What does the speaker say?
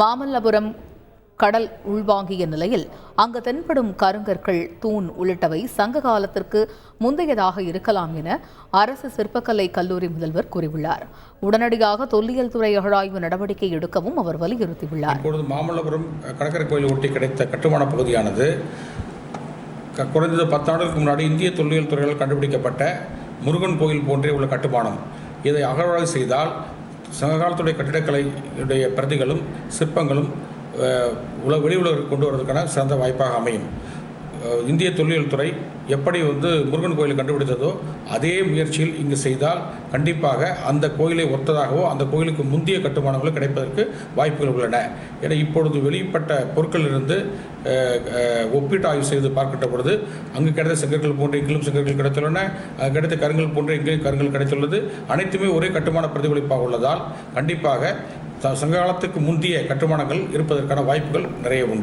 மாமல்லபுரம் கடல் உள்வாங்கிய நிலையில் அங்கு தென்படும் கருங்கற்கள் தூண் உள்ளிட்டவை சங்க காலத்திற்கு முந்தையதாக இருக்கலாம் என அரசு சிற்பக்கலை கல்லூரி முதல்வர் கூறியுள்ளார். உடனடியாக தொல்லியல் துறை அகழாய்வு நடவடிக்கை எடுக்கவும் அவர் வலியுறுத்தியுள்ளார். இப்பொழுது மாமல்லபுரம் கடற்கரை கோயில் ஒட்டி கிடைத்த கட்டுமான பகுதியானது குறைந்தது பத்தாண்டுகளுக்கு முன்னாடி இந்திய தொல்லியல் துறையால் கண்டுபிடிக்கப்பட்ட முருகன் கோயில் போன்றே உள்ள கட்டுமானம். இதை அகழ்வாய்வு செய்தால் சங்ககாலத்துடைய கட்டிடக்கலையுடைய பிரதிகளும் சிற்பங்களும் உல வெளி உலகிற்கு கொண்டு வருவதற்கான சிறந்த வாய்ப்பாக அமையும். இந்திய தொல்லியல் துறை எப்படி வந்து முருகன் கோயிலை கண்டுபிடித்ததோ அதே முயற்சியில் இங்கு செய்தால் கண்டிப்பாக அந்த கோயிலை ஒத்ததாகவோ அந்த கோயிலுக்கு முந்தைய கட்டுமானங்களோ கிடைப்பதற்கு வாய்ப்புகள் உள்ளன. என இப்பொழுது வெளிப்பட்ட பொருட்களிலிருந்து ஒப்பீட்டு ஆய்வு செய்து பார்க்கின்ற பொழுது அங்கு கிடைத்த செங்கற்கள் போன்ற இங்கிலும் செங்கற்கள் கிடைத்துள்ளன. கிடைத்த கருங்கல் போன்ற இங்கேயும் கருங்கல் கிடைத்துள்ளது. அனைத்துமே ஒரே கட்டுமான பிரதிபலிப்பாக உள்ளதால் கண்டிப்பாக ச- சங்க காலத்துக்கு முந்தைய கட்டுமானங்கள் இருப்பதற்கான வாய்ப்புகள் நிறைய உண்டு.